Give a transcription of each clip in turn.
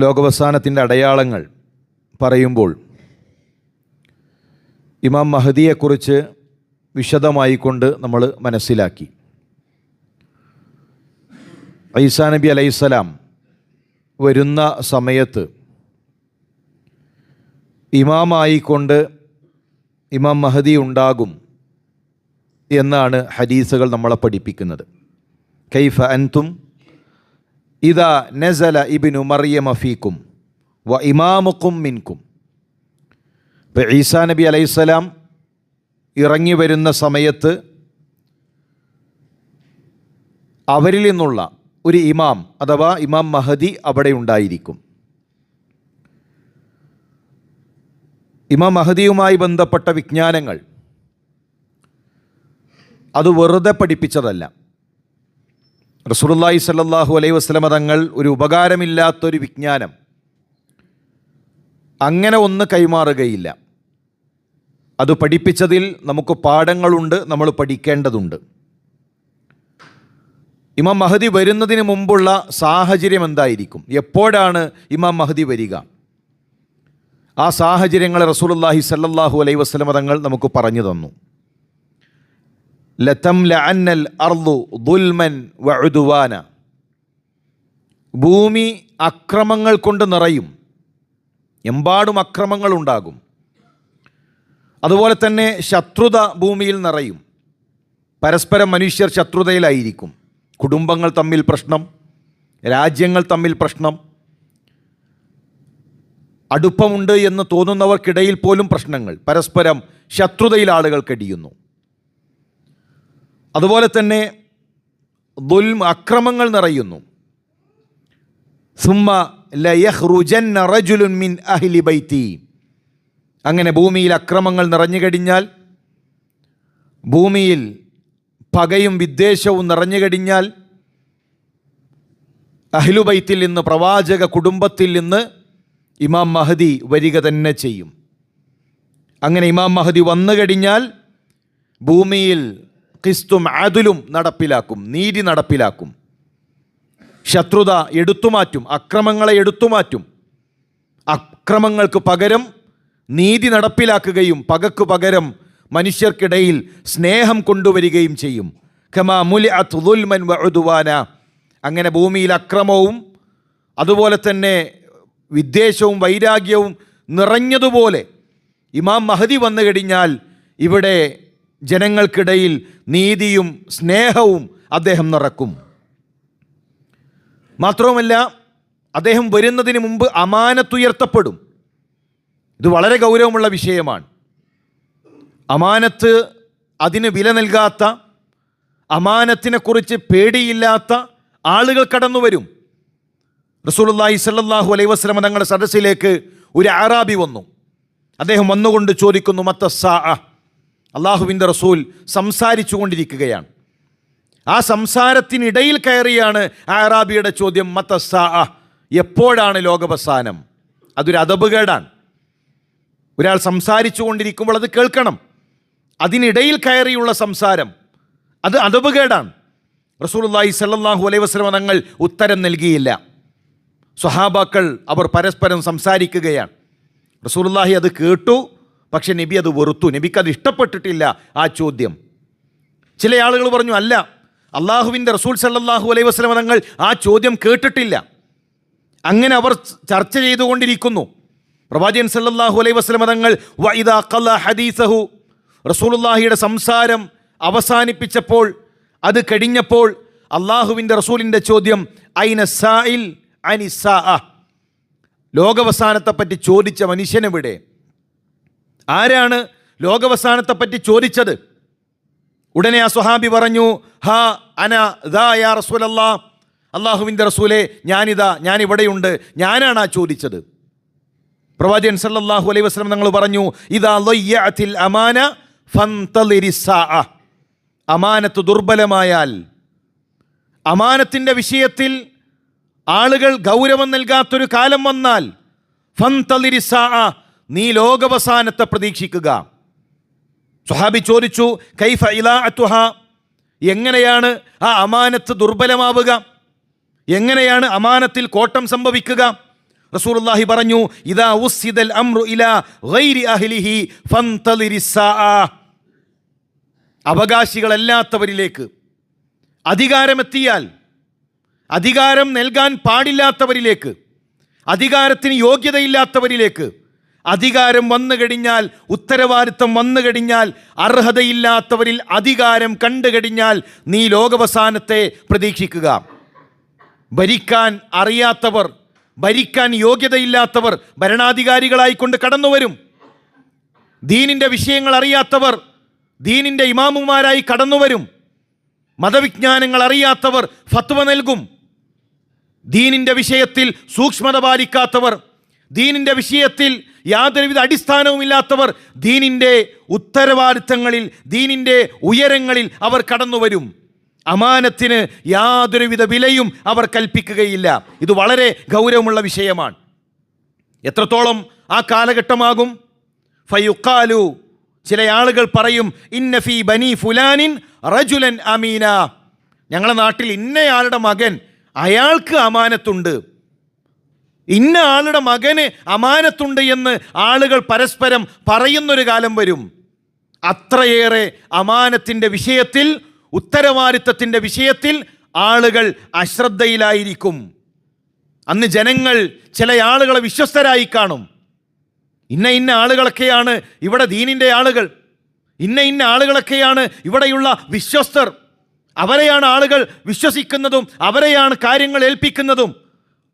ലോകവസാനത്തിന്റെ അടയാളങ്ങൾ പറയുമ്പോൾ ഇമാം മഹദിയെക്കുറിച്ച് വിശദമായിക്കൊണ്ട് നമ്മൾ മനസ്സിലാക്കി. ഐസാ നബി അലൈസലാം വരുന്ന സമയത്ത് ഇമാമായിക്കൊണ്ട് ഇമാം മഹദി ഉണ്ടാകും എന്നാണ് ഹദീസുകൾ നമ്മളെ പഠിപ്പിക്കുന്നത്. കൈഫ അൻതും ഇതാ നസല ഇബിനു മറിയമ ഫീക്കും വ ഇമാമുക്കും മിൻകും. ഇപ്പം ഈസാ നബി അലൈഹിസ്സലാം ഇറങ്ങി വരുന്ന സമയത്ത് അവരിൽ നിന്നുള്ള ഒരു ഇമാം അഥവാ ഇമാം മഹദി അവിടെ ഉണ്ടായിരിക്കും. ഇമാം മഹദിയുമായി ബന്ധപ്പെട്ട വിജ്ഞാനങ്ങൾ അത് വെറുതെ പഠിപ്പിച്ചതല്ല. റസൂലുള്ളാഹി സല്ലല്ലാഹു അലൈഹി വസ്ലമ തങ്ങൾ ഒരു ഉപകാരമില്ലാത്തൊരു വിജ്ഞാനം അങ്ങനെ ഒന്ന് കൈമാറുകയില്ല. അത് പഠിപ്പിച്ചതിൽ നമുക്ക് പാഠങ്ങളുണ്ട് നമ്മൾ പഠിക്കേണ്ടതുണ്ട്. ഇമാം മഹദി വരുന്നതിന് മുമ്പുള്ള സാഹചര്യം എന്തായിരിക്കും? എപ്പോഴാണ് ഇമാം മഹദി വരിക? ആ സാഹചര്യങ്ങളെ റസൂലുള്ളാഹി സല്ലല്ലാഹു അലൈഹി വസല്ലമ തങ്ങൾ നമുക്ക് പറഞ്ഞു തന്നു. ലതം അർദു ദുൽമൻ വഉദുവാന. ഭൂമി അക്രമങ്ങൾ കൊണ്ട് നിറയും. എമ്പാടും അക്രമങ്ങൾ ഉണ്ടാകും. അതുപോലെ തന്നെ ശത്രുത ഭൂമിയിൽ നിറയും. പരസ്പരം മനുഷ്യർ ശത്രുതയിലായിരിക്കും. കുടുംബങ്ങൾ തമ്മിൽ പ്രശ്നം. രാജ്യങ്ങൾ തമ്മിൽ പ്രശ്നം. അടുപ്പമുണ്ട് എന്ന് തോന്നുന്നവർക്കിടയിൽ പോലും പ്രശ്നങ്ങൾ. പരസ്പരം ശത്രുതയിൽ ആളുകൾ കടിയുന്നു. അതുപോലെ തന്നെ ദുൽമ അക്രമങ്ങൾ നിറയുന്നു. സുമ്മ ലയഹ്റുജന്ന റജുലുൻ മിൻ അഹ്ലി ബൈത്തി. അങ്ങനെ ഭൂമിയിൽ അക്രമങ്ങൾ നിറഞ്ഞു കഴിഞ്ഞാൽ ഭൂമിയിൽ പകയും വിദ്വേഷവും നിറഞ്ഞു കഴിഞ്ഞാൽ അഹ്ലുബൈത്തിൽ നിന്ന് പ്രവാചക കുടുംബത്തിൽ നിന്ന് ഇമാം മഹദി വരിക തന്നെ ചെയ്യും. അങ്ങനെ ഇമാം മഹദി വന്നു കഴിഞ്ഞാൽ ഭൂമിയിൽ ക്രിസ്തും അതിലും നടപ്പിലാക്കും നീതി നടപ്പിലാക്കും. ശത്രുത എടുത്തുമാറ്റും അക്രമങ്ങളെ എടുത്തുമാറ്റും അക്രമങ്ങൾക്ക് പകരം നീതി നടപ്പിലാക്കുകയും പകക്ക് പകരം മനുഷ്യർക്കിടയിൽ സ്നേഹം കൊണ്ടുവരികയും ചെയ്യും. ഖമാ മുലി അതുൽമൻ വഴുതുവാന അങ്ങനെ ഭൂമിയിൽ അക്രമവും അതുപോലെ തന്നെ വിദ്വേഷവും വൈരാഗ്യവും നിറഞ്ഞതുപോലെ ഇമാം മഹദി വന്നു കഴിഞ്ഞാൽ ഇവിടെ ജനങ്ങൾക്കിടയിൽ നീതിയും സ്നേഹവും അദ്ദേഹം നിറക്കും. മാത്രവുമല്ല അദ്ദേഹം വരുന്നതിന് മുമ്പ് അമാനത്തുയർത്തപ്പെടും. ഇത് വളരെ ഗൗരവമുള്ള വിഷയമാണ്. അമാനത്ത് അതിന് വില നൽകാത്ത അമാനത്തിനെക്കുറിച്ച് പേടിയില്ലാത്ത ആളുകൾ കടന്നു വരും. റസൂലുള്ളാഹി സല്ലാഹു അലൈ വസ്ലമ തങ്ങളുടെ സദസ്സിലേക്ക് ഒരു ആറാബി വന്നു. അദ്ദേഹം വന്നുകൊണ്ട് ചോദിക്കുന്നു മത്തസ്സാ അള്ളാഹുവിന്റെ റസൂൽ സംസാരിച്ചു കൊണ്ടിരിക്കുകയാണ്. ആ സംസാരത്തിനിടയിൽ കയറിയാണ് ആറാബിയുടെ ചോദ്യം മത്തസ എപ്പോഴാണ് ലോകവസാനം? അതൊരു അതപകേടാണ് ഒരാൾ സംസാരിച്ചു കൊണ്ടിരിക്കുമ്പോൾ അത് കേൾക്കണം. അതിനിടയിൽ കയറിയുള്ള സംസാരം അത് അതപകേടാണ് റസൂലുള്ളാഹി സല്ലാഹു അലൈഹി വസ്ലമ തങ്ങൾ ഉത്തരം നൽകിയില്ല. സ്വഹാബാക്കൾ അവർ പരസ്പരം സംസാരിക്കുകയാണ്. റസൂലുള്ളാഹി അത് കേട്ടു പക്ഷെ നബി അത് വെറുത്തു. നബിക്ക് അത് ഇഷ്ടപ്പെട്ടിട്ടില്ല ആ ചോദ്യം. ചില ആളുകൾ പറഞ്ഞു അല്ല അള്ളാഹുവിന്റെ റസൂൽ സല്ലാഹു അലൈഹി വസ്ലം തങ്ങൾ ആ ചോദ്യം കേട്ടിട്ടില്ല. അങ്ങനെ അവർ ചർച്ച ചെയ്തുകൊണ്ടിരിക്കുന്നു. പ്രവാചകൻ സല്ലാഹു അലൈഹി വസ്ലം തങ്ങൾ ഹദീസഹു. റസൂലുല്ലാഹിയുടെ സംസാരം അവസാനിപ്പിച്ചപ്പോൾ അത് കഴിഞ്ഞപ്പോൾ അള്ളാഹുവിന്റെ റസൂലിന്റെ ചോദ്യം ഐന സായിൽ അനിസാ ലോകവസാനത്തെപ്പറ്റി ചോദിച്ച മനുഷ്യനെവിടെ? ആരാണ് ലോകവസാനത്തെപ്പറ്റി ചോദിച്ചത്? ഉടനെ ആ സ്വഹാബി പറഞ്ഞു ഹാ അന ദാ യാ റസൂലല്ലാ. അള്ളാഹുവിന്റെ റസൂലെ ഞാനിതാ ഞാൻ ഇവിടെയുണ്ട് ഞാനാണ് ആ ചോദിച്ചത്. പ്രവാചകൻ സല്ലാഹു അലൈഹി വസ്ലം നിങ്ങൾ പറഞ്ഞു ഇതാ ലയ്യഅത്തിൽ അമാന അമാനത്ത് ദുർബലമായാൽ അമാനത്തിന്റെ വിഷയത്തിൽ ആളുകൾ ഗൗരവം നൽകാത്തൊരു കാലം വന്നാൽ ഫന്തലിരിസ നീ ലോകവസാനത്തെ പ്രതീക്ഷിക്കുക. സുഹാബി ചോദിച്ചു കൈഫ ഇലാഅത്തുഹ? എങ്ങനെയാണ് ആ അമാനത്ത് ദുർബലമാവുക? എങ്ങനെയാണ് അമാനത്തിൽ കോട്ടം സംഭവിക്കുക? റസൂലുള്ളാഹി പറഞ്ഞു ഇദാ ഉസ്സിദൽ അംറു ഇലാ ഗൈരി അവകാശികളല്ലാത്തവരിലേക്ക് അധികാരമെത്തിയാൽ അധികാരം നൽകാൻ പാടില്ലാത്തവരിലേക്ക് അധികാരത്തിന് യോഗ്യതയില്ലാത്തവരിലേക്ക് അധികാരം വന്നു കഴിഞ്ഞാൽ ഉത്തരവാദിത്തം വന്നു കഴിഞ്ഞാൽ അർഹതയില്ലാത്തവരിൽ അധികാരം കണ്ടു കഴിഞ്ഞാൽ നീ ലോകവസാനത്തെ പ്രതീക്ഷിക്കുക. ഭരിക്കാൻ അറിയാത്തവർ ഭരിക്കാൻ യോഗ്യതയില്ലാത്തവർ ഭരണാധികാരികളായിക്കൊണ്ട് കടന്നു വരും ദീനിന്റെ വിഷയങ്ങൾ അറിയാത്തവർ ദീനിന്റെ ഇമാമുമാരായി കടന്നു വരും മതവിജ്ഞാനങ്ങൾ അറിയാത്തവർ ഫത്വ നൽകും. ദീനിന്റെ വിഷയത്തിൽ സൂക്ഷ്മത പാലിക്കാത്തവർ ദീനിന്റെ വിഷയത്തിൽ യാതൊരുവിധ അടിസ്ഥാനവുമില്ലാത്തവർ ദീനിന്റെ ഉത്തരവാദിത്തങ്ങളിൽ ദീനിന്റെ ഉയരങ്ങളിൽ അവർ കടന്നു വരും അമാനത്തിന് യാതൊരുവിധ വിലയും അവർ കൽപ്പിക്കുകയില്ല. ഇത് വളരെ ഗൗരവമുള്ള വിഷയമാണ്. എത്രത്തോളം ആ കാലഘട്ടമാകും? ഫയുക്കാലു ചില ആളുകൾ പറയും ഇന്നഫി ബനി ഫുലാനിൻ റജുലൻ അമീന. ഞങ്ങളുടെ നാട്ടിൽ ഇന്നയാളുടെ മകൻ അയാൾക്ക് അമാനത്തുണ്ട്. ഇന്ന ആളുടെ മകന് അമാനത്തുണ്ട് എന്ന് ആളുകൾ പരസ്പരം പറയുന്നൊരു കാലം വരും. അത്രയേറെ അമാനത്തിന്റെ വിഷയത്തിൽ ഉത്തരവാദിത്തത്തിന്റെ വിഷയത്തിൽ ആളുകൾ അശ്രദ്ധയിലായിരിക്കും. അന്ന് ജനങ്ങൾ ചില ആളുകളെ വിശ്വസ്തരായി കാണും. ഇന്ന ഇന്ന ആളുകളൊക്കെയാണ് ഇവിടെ ദീനിന്റെ ആളുകൾ. ഇന്ന ഇന്ന ആളുകളൊക്കെയാണ് ഇവിടെയുള്ള വിശ്വസ്തർ. അവരെയാണ് ആളുകൾ വിശ്വസിക്കുന്നതും അവരെയാണ് കാര്യങ്ങൾ ഏൽപ്പിക്കുന്നതും.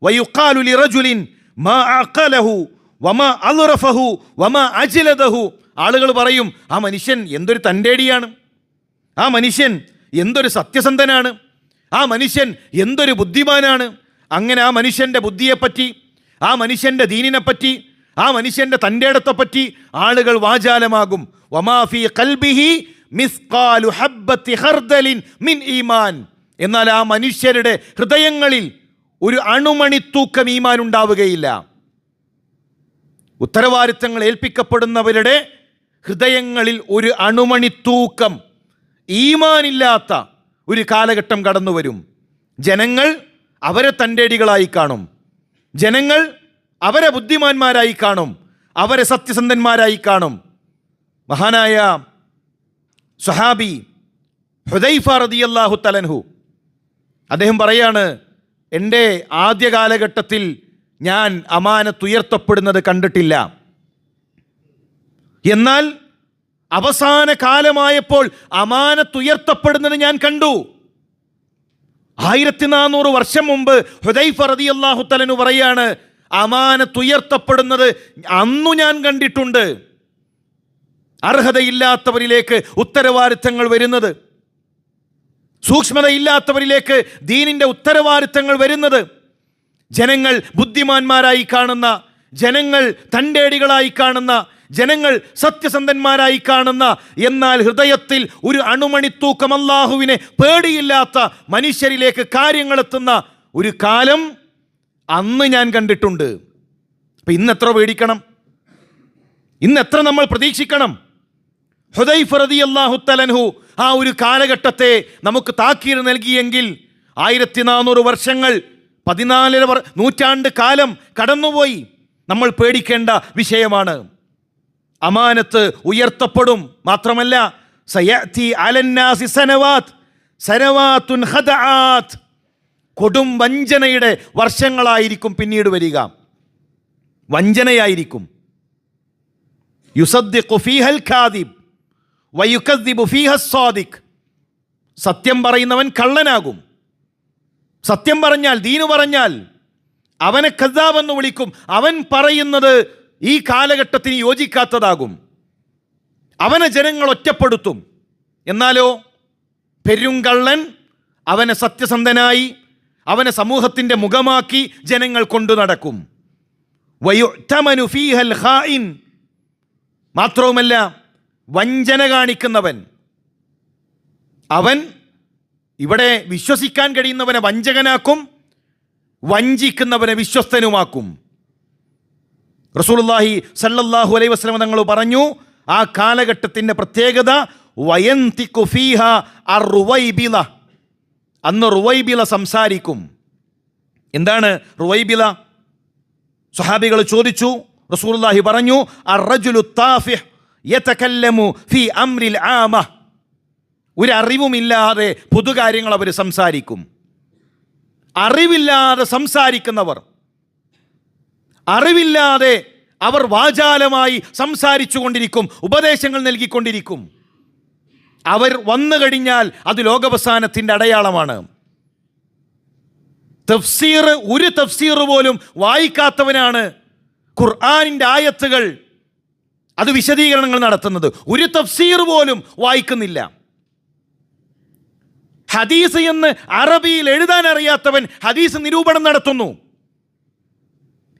വയുക്കാലു ലിറജുലിൻ മാ അഖലഹു വമാ അലുറഫഹു വമാ അജിലദഹു. ആളുകൾ പറയും ആ മനുഷ്യൻ എന്തൊരു തന്റെടിയാണ്? ആ മനുഷ്യൻ എന്തൊരു സത്യസന്ധനാണ്? ആ മനുഷ്യൻ എന്തൊരു ബുദ്ധിമാനാണ്? അങ്ങനെ ആ മനുഷ്യന്റെ ബുദ്ധിയെപ്പറ്റി ആ മനുഷ്യന്റെ ദീനിനെപ്പറ്റി ആ മനുഷ്യന്റെ തന്റെ ഇടത്തെപ്പറ്റി ആളുകൾ വാചാലമാകും. വമാഫി കൽബിഹി മിസ്കാലു ഹബ്ബത്തി ഹർദലിൻ മിൻ ഈമാൻ. എന്നാൽ ആ മനുഷ്യരുടെ ഹൃദയങ്ങളിൽ ഒരു അണുമണി തൂക്കം ഈമാൻ ഉണ്ടാവുകയില്ല ഉത്തരവാദിത്തങ്ങൾ ഏൽപ്പിക്കപ്പെടുന്നവരുടെ ഹൃദയങ്ങളിൽ ഒരു അണുമണി തൂക്കം ഈമാനില്ലാത്ത ഒരു കാലഘട്ടം കടന്നു വരും ജനങ്ങൾ അവരെ തന്റെടികളായി കാണും. ജനങ്ങൾ അവരെ ബുദ്ധിമാന്മാരായി കാണും. അവരെ സത്യസന്ധന്മാരായി കാണും. മഹാനായ സഹാബി ഹുദൈഫ റദിയല്ലാഹു തലൻഹു അദ്ദേഹം പറയാണ് എന്റെ ആദ്യ കാലഘട്ടത്തിൽ ഞാൻ അമാനത്തുയർത്തപ്പെടുന്നത് കണ്ടിട്ടില്ല. എന്നാൽ അവസാന കാലമായപ്പോൾ അമാനത്തുയർത്തപ്പെടുന്നത് ഞാൻ കണ്ടു. ആയിരത്തി നാനൂറ് വർഷം മുമ്പ് ഹുദൈഫ റതി അള്ളാഹുത്തലനു പറയാണ് അമാനത്തുയർത്തപ്പെടുന്നത് അന്നു ഞാൻ കണ്ടിട്ടുണ്ട്. അർഹതയില്ലാത്തവരിലേക്ക് ഉത്തരവാദിത്തങ്ങൾ വരുന്നത്. സൂക്ഷ്മതയില്ലാത്തവരിലേക്ക് ദീനിന്റെ ഉത്തരവാദിത്തങ്ങൾ വരുന്നത് ജനങ്ങൾ ബുദ്ധിമാന്മാരായി കാണുന്ന ജനങ്ങൾ തന്റെടികളായി കാണുന്ന ജനങ്ങൾ സത്യസന്ധന്മാരായി കാണുന്ന എന്നാൽ ഹൃദയത്തിൽ ഒരു അണുമണിത്തൂക്കം അല്ലാഹുവിനെ പേടിയില്ലാത്ത മനുഷ്യരിലേക്ക് കാര്യങ്ങളെത്തുന്ന ഒരു കാലം അന്ന് ഞാൻ കണ്ടിട്ടുണ്ട്. അപ്പം ഇന്ന് എത്ര പേടിക്കണം? ഇന്ന് എത്ര നമ്മൾ പ്രതീക്ഷിക്കണം? ഹുദൈഫ് അള്ളാഹു തലൻഹു ആ ഒരു കാലഘട്ടത്തെ നമുക്ക് താക്കീർ നൽകിയെങ്കിൽ ആയിരത്തി നാനൂറ് വർഷങ്ങൾ പതിനാലര നൂറ്റാണ്ട് കാലം കടന്നുപോയി. നമ്മൾ പേടിക്കേണ്ട വിഷയമാണ്. അമാനത്ത് ഉയർത്തപ്പെടും. മാത്രമല്ല സയാത്തി അലന്നാസി സനവാത്ത് സനവാത്തുൻ ഖദആത്ത് കൊടും വഞ്ചനയുടെ വർഷങ്ങളായിരിക്കും പിന്നീട് വരിക. വഞ്ചനയായിരിക്കും. യുസദ് ഫീഹൽ ഖാദിബ്. വയുക്കദ്ദിബു സ്വാദിഖ് സത്യം പറയുന്നവൻ കള്ളനാകും. സത്യം പറഞ്ഞാൽ ദീനു പറഞ്ഞാൽ അവനെ ഖദ്ദാബെന്ന് വിളിക്കും. അവൻ പറയുന്നത് ഈ കാലഘട്ടത്തിന് യോജിക്കാത്തതാകും. അവനെ ജനങ്ങൾ ഒറ്റപ്പെടുത്തും. എന്നാലോ? പെരുങ്കള്ളൻ അവനെ സത്യസന്ധനായി അവനെ സമൂഹത്തിന്റെ മുഖമാക്കി ജനങ്ങൾ കൊണ്ടു നടക്കും. മാത്രവുമല്ല വഞ്ചന കാണിക്കുന്നവൻ. അവൻ ഇവിടെ വിശ്വസിക്കാൻ കഴിയുന്നവനെ വഞ്ചകനാക്കും വഞ്ചിക്കുന്നവനെ വിശ്വസ്തനുമാക്കും. റസൂലുള്ളാഹി സല്ലല്ലാഹു അലൈ വസല്ലം തങ്ങൾ പറഞ്ഞു ആ കാലഘട്ടത്തിന്റെ പ്രത്യേകത വയന്തി കുഫീഹ ആ റുവൈബില അന്ന് റുവൈബില സംസാരിക്കും. എന്താണ് റുവൈബില സ്വഹാബികൾ ചോദിച്ചു റസൂലുള്ളാഹി പറഞ്ഞു അർ റജുലു താഫിഹ് യതകല്ലമു ഫി അംരിൽ ആമ. ഒരു അറിവുമില്ലാതെ പൊതുകാര്യങ്ങൾ അവർ സംസാരിക്കും. അറിവില്ലാതെ സംസാരിക്കുന്നവർ. അറിവില്ലാതെ അവർ വാചാലമായി സംസാരിച്ചു കൊണ്ടിരിക്കും ഉപദേശങ്ങൾ നൽകിക്കൊണ്ടിരിക്കും. അവർ വന്നു കഴിഞ്ഞാൽ അത് ലോകവസാനത്തിന്റെ അടയാളമാണ്. തഫ്സീർ ഒരു തഫ്സീർ പോലും വായിക്കാത്തവനാണ്. ഖുർആാനിന്റെ ആയത്തുകൾ അത് വിശദീകരണങ്ങൾ നടത്തുന്നത്. ഒരു തഫ്സീർ പോലും വായിക്കുന്നില്ല. ഹദീസ് എന്ന് അറബിയിൽ എഴുതാൻ അറിയാത്തവൻ ഹദീസ് നിരൂപണം നടത്തുന്നു.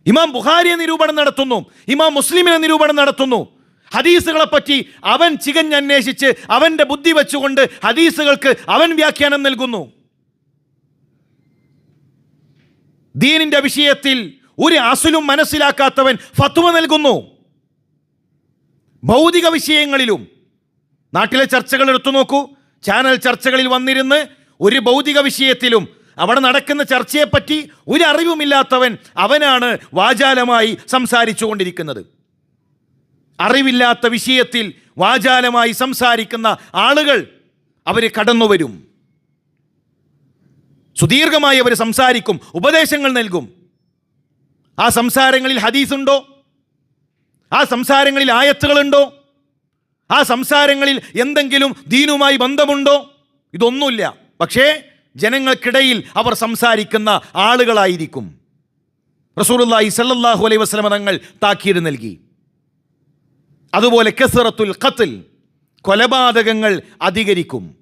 ഇമാം ബുഹാരിയെ നിരൂപണം നടത്തുന്നു. ഇമാം മുസ്ലിമിനെ നിരൂപണം നടത്തുന്നു. ഹദീസുകളെ പറ്റി അവൻ ചികഞ്ഞന്വേഷിച്ച് അവന്റെ ബുദ്ധി വെച്ചുകൊണ്ട് ഹദീസുകൾക്ക് അവൻ വ്യാഖ്യാനം നൽകുന്നു. ദീനിന്റെ വിഷയത്തിൽ ഒരു അസുലും മനസ്സിലാക്കാത്തവൻ ഫത്വ നൽകുന്നു. ഭൗതിക വിഷയങ്ങളിലും നാട്ടിലെ ചർച്ചകൾ എടുത്തു നോക്കൂ. ചാനൽ ചർച്ചകളിൽ വന്നിരുന്ന് ഒരു ഭൗതിക വിഷയത്തിലും അവിടെ നടക്കുന്ന ചർച്ചയെപ്പറ്റി ഒരു അറിവുമില്ലാത്തവൻ അവനാണ് വാചാലമായി സംസാരിച്ചു കൊണ്ടിരിക്കുന്നത് അറിവില്ലാത്ത വിഷയത്തിൽ വാചാലമായി സംസാരിക്കുന്ന ആളുകൾ അവർ കടന്നു വരും സുദീർഘമായി അവർ സംസാരിക്കും ഉപദേശങ്ങൾ നൽകും. ആ സംസാരങ്ങളിൽ ഹദീസുണ്ടോ? ആ സംസാരങ്ങളിൽ ആയത്തുകളുണ്ടോ? ആ സംസാരങ്ങളിൽ എന്തെങ്കിലും ദീനുമായി ബന്ധമുണ്ടോ? ഇതൊന്നുമില്ല. പക്ഷേ ജനങ്ങൾക്കിടയിൽ അവർ സംസാരിക്കുന്ന ആളുകളായിരിക്കും. റസൂലുള്ളാഹി സല്ലാഹു അലൈഹി വസ്ലമ തങ്ങൾ താക്കീത് നൽകി. അതുപോലെ കസറത്തുൽ ഖത്ൽ കൊലപാതകങ്ങൾ അധികരിക്കും.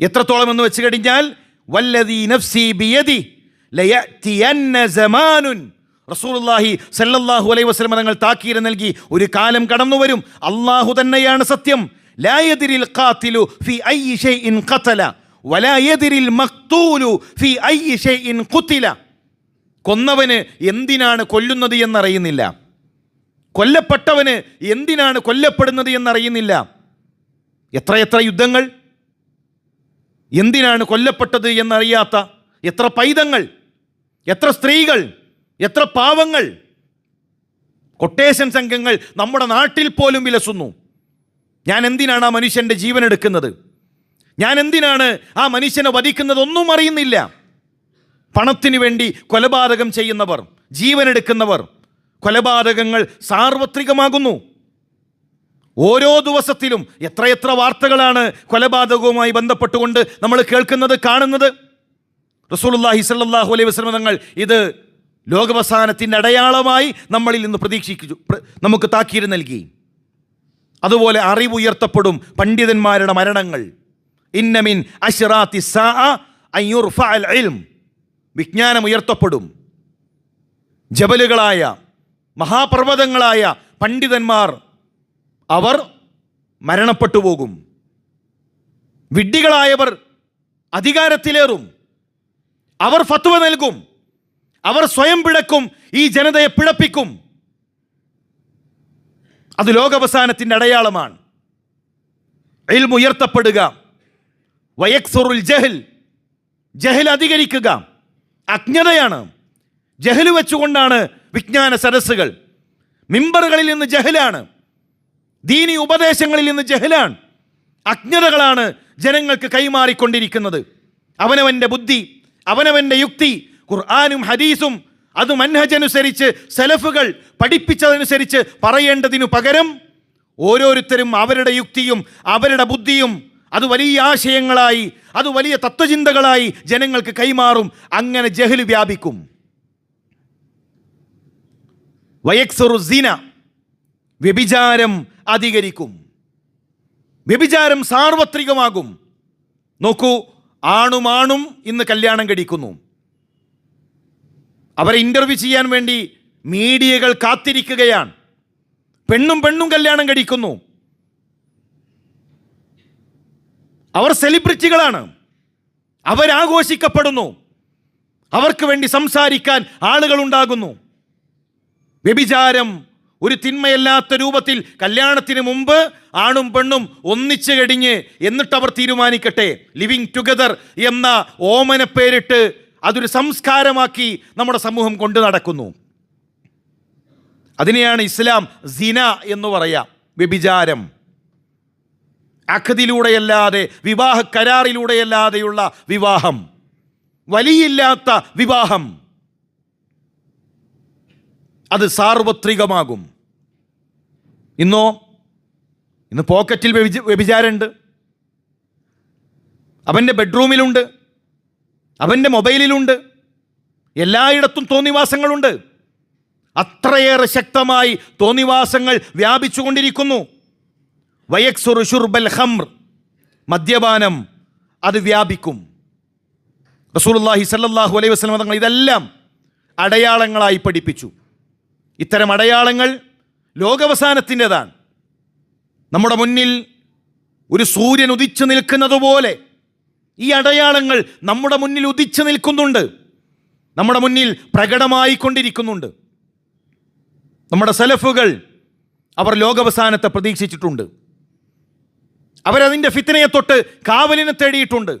എത്രത്തോളം എന്ന് വെച്ച് കഴിഞ്ഞാൽ വല്ലദീ നഫ്സി ബിയതി ലയഅതിയന്ന സമാനുൻ റസൂലുള്ളാഹി സല്ലല്ലാഹു അലൈ വസല്ലം തങ്ങൾ താക്കീര് നൽകി. ഒരു കാലം കടന്നു വരും അള്ളാഹു തന്നെയാണ് സത്യം. ലായതിരിൽ ഖാത്തിലു ഫി ഐ ഷൈഇൻ ഖതല വലാ മക്തൂലു ഫി ഐ ഷൈഇൻ ഖുതില കൊന്നവന് എന്തിനാണ് കൊല്ലുന്നത് എന്നറിയുന്നില്ല. കൊല്ലപ്പെട്ടവന് എന്തിനാണ് കൊല്ലപ്പെടുന്നത് എന്നറിയുന്നില്ല. എത്രയെത്ര യുദ്ധങ്ങൾ. എന്തിനാണ് കൊല്ലപ്പെട്ടത് എന്നറിയാത്ത. എത്ര പൈതങ്ങൾ. എത്ര സ്ത്രീകൾ. എത്ര പാവങ്ങൾ. കൊട്ടേഷൻ സംഘങ്ങൾ നമ്മുടെ നാട്ടിൽ പോലും വിലസുന്നു. ഞാൻ എന്തിനാണ് ആ മനുഷ്യന്റെ ജീവൻ എടുക്കുന്നത്? ഞാൻ എന്തിനാണ് ആ മനുഷ്യനെ വധിക്കുന്നത് ഒന്നും അറിയുന്നില്ല. പണത്തിന് വേണ്ടി കൊലപാതകം ചെയ്യുന്നവർ ജീവനെടുക്കുന്നവർ കൊലപാതകങ്ങൾ സാർവത്രികമാകുന്നു. ഓരോ ദിവസത്തിലും എത്രയെത്ര വാർത്തകളാണ് കൊലപാതകവുമായി ബന്ധപ്പെട്ടുകൊണ്ട് നമ്മൾ കേൾക്കുന്നത് കാണുന്നത്? റസൂലുള്ളാഹി സല്ലാഹു അലൈഹി വസല്ലം തങ്ങൾ ഇത് ലോകവസാനത്തിന്റെ അടയാളമായി നമ്മളിൽ നിന്ന് പ്രതീക്ഷിച്ചു നമുക്ക് താക്കീര് നൽകി. അതുപോലെ അറിവുയർത്തപ്പെടും പണ്ഡിതന്മാരുടെ മരണങ്ങൾ. ഇന്നമിൻ അഷറാത്തി വിജ്ഞാനം ഉയർത്തപ്പെടും. ജബലുകളായ മഹാപർവതങ്ങളായ പണ്ഡിതന്മാർ അവർ മരണപ്പെട്ടു പോകും. വിഡ്ഢികളായവർ അധികാരത്തിലേറും. അവർ ഫത്വ നൽകും. അവർ സ്വയം പിഴക്കും ഈ ജനതയെ പിഴപ്പിക്കും. അത് ലോകാവസാനത്തിന്റെ അടയാളമാണ്. ഇൽമ് ഉയർത്തപ്പെടുക. വയക്സുറുൽ ജഹൽ. ജഹൽ അധികരിക്കുക. അജ്ഞതയാണ്. ജഹൽ വെച്ചുകൊണ്ടാണ് വിജ്ഞാന സദസ്സുകൾ. മിമ്പറുകളിൽ നിന്ന് ജഹലാണ്. ദീനി ഉപദേശങ്ങളിൽ നിന്ന് ജഹലാണ്. അജ്ഞതകളാണ് ജനങ്ങൾക്ക് കൈമാറിക്കൊണ്ടിരിക്കുന്നത്. അവനവന്റെ ബുദ്ധി അവനവന്റെ യുക്തി ഖുർആാനും ഹദീസും അത് മൻഹജനുസരിച്ച് സെലഫുകൾ പഠിപ്പിച്ചതനുസരിച്ച് പറയേണ്ടതിനു പകരം ഓരോരുത്തരും അവരുടെ യുക്തിയും അവരുടെ ബുദ്ധിയും അത് വലിയ ആശയങ്ങളായി അത് വലിയ തത്വചിന്തകളായി ജനങ്ങൾക്ക് കൈമാറും. അങ്ങനെ ജഹൽ വ്യാപിക്കും. വയക്സറുസീന വ്യഭിചാരം അധികരിക്കും. വ്യഭിചാരം സാർവത്രികമാകും. നോക്കൂ ആണുമാണും ഇന്ന് കല്യാണം കഴിക്കുന്നു. അവരെ ഇന്റർവ്യൂ ചെയ്യാൻ വേണ്ടി മീഡിയകൾ കാത്തിരിക്കുകയാണ്. പെണ്ണും പെണ്ണും കല്യാണം കഴിക്കുന്നു. അവർ സെലിബ്രിറ്റികളാണ്. അവരാഘോഷിക്കപ്പെടുന്നു. അവർക്ക് വേണ്ടി സംസാരിക്കാൻ ആളുകൾ ഉണ്ടാകുന്നു വ്യഭിചാരം ഒരു തിന്മയല്ലാത്ത രൂപത്തിൽ കല്യാണത്തിന് മുമ്പ് ആണും പെണ്ണും ഒന്നിച്ചു കഴിഞ്ഞ് എന്നിട്ട് അവർ തീരുമാനിക്കട്ടെ. ലിവിങ് ടുഗദർ എന്ന ഓമന പേരിട്ട് അതൊരു സംസ്കാരമാക്കി നമ്മുടെ സമൂഹം കൊണ്ടു നടക്കുന്നു. അതിനെയാണ് ഇസ്ലാം സിന എന്ന് പറയാം വ്യഭിചാരം. അഖദിലൂടെയല്ലാതെ വിവാഹ കരാറിലൂടെയല്ലാതെയുള്ള വിവാഹം. വലിയില്ലാത്ത വിവാഹം. അത് സാർവത്രികമാകും. ഇന്നോ ഇന്ന് പോക്കറ്റിൽ വ്യഭിച- വ്യഭിചാരമുണ്ട്. അവന്റെ ബെഡ്റൂമിലുണ്ട്. അവന്റെ മൊബൈലിലുണ്ട്. എല്ലായിടത്തും തോന്നിവാസങ്ങളുണ്ട്. അത്രയേറെ ശക്തമായി തോന്നിവാസങ്ങൾ വ്യാപിച്ചുകൊണ്ടിരിക്കുന്നു. ഹംർ മദ്യപാനം അത് വ്യാപിക്കും. റസൂലുള്ളാഹി സല്ലാഹു അലൈഹി വസല്ലം തങ്ങൾ ഇതെല്ലാം അടയാളങ്ങളായി പഠിപ്പിച്ചു. ഇത്തരം അടയാളങ്ങൾ ലോകവസാനത്തിന്റെതാണ്. നമ്മുടെ മുന്നിൽ ഒരു സൂര്യൻ ഉദിച്ചു നിൽക്കുന്നത് പോലെ ഈ അടയാളങ്ങൾ നമ്മുടെ മുന്നിൽ ഉദിച്ചു നിൽക്കുന്നുണ്ട്. നമ്മുടെ മുന്നിൽ പ്രകടമായി കൊണ്ടിരിക്കുന്നുണ്ട് നമ്മുടെ സലഫുകൾ അവർ ലോകവസാനത്തെ പ്രതീക്ഷിച്ചിട്ടുണ്ട്. അവരതിന്റെ ഫിത്തനയെ തൊട്ട് കാവലിനെ തേടിയിട്ടുണ്ട്.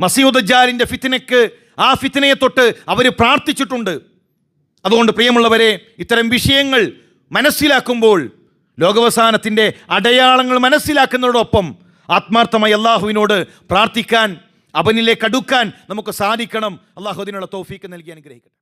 മസീദ് ജാലിന്റെ ഫിത്തിനയ്ക്ക് ആ ഫിത്തിനയെ തൊട്ട് അവർ പ്രാർത്ഥിച്ചിട്ടുണ്ട്. അതുകൊണ്ട് പ്രിയമുള്ളവരെ ഇത്തരം വിഷയങ്ങൾ മനസ്സിലാക്കുമ്പോൾ ലോകവസാനത്തിന്റെ അടയാളങ്ങൾ മനസ്സിലാക്കുന്നതോടൊപ്പം ആത്മാർത്ഥമായി അള്ളാഹുവിനോട് പ്രാർത്ഥിക്കാൻ അവനിലേക്ക് അടുക്കാൻ നമുക്ക് സാധിക്കണം. അള്ളാഹു അതിനുള്ള തോഫീക്ക് നൽകി അനുഗ്രഹിക്കട്ടെ.